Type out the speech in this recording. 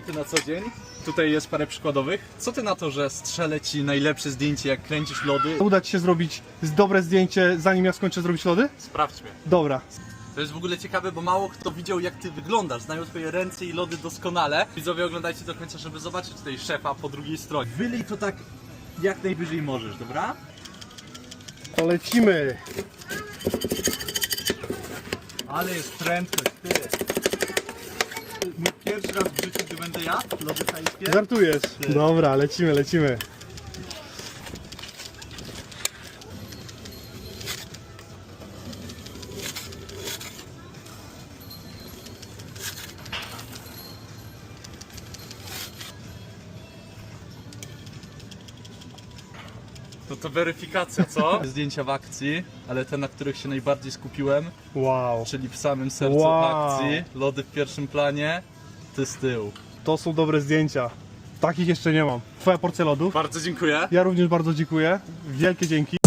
foty na co dzień. Tutaj jest parę przykładowych. Co ty na to, że strzelę ci najlepsze zdjęcie, jak kręcisz lody? Uda ci się zrobić dobre zdjęcie, zanim ja skończę zrobić lody? Sprawdź mnie. Dobra. To jest w ogóle ciekawe, bo mało kto widział jak ty wyglądasz. Znają twoje ręce i lody doskonale. Widzowie oglądajcie do końca, żeby zobaczyć tutaj szefa po drugiej stronie. Wylej to tak jak najwyżej możesz, dobra? To lecimy. Ale jest prędkość, ty. Mój pierwszy raz w życiu, gdy będę jadł lody tajskie. Żartujesz. Dobra, lecimy, lecimy. To to weryfikacja, co? Zdjęcia w akcji, ale te, na których się najbardziej skupiłem, Wow. czyli w samym sercu Wow. akcji, lody w pierwszym planie, ty z tyłu. To są dobre zdjęcia. Takich jeszcze nie mam. Twoja porcja lodów. Bardzo dziękuję. Ja również bardzo dziękuję. Wielkie dzięki.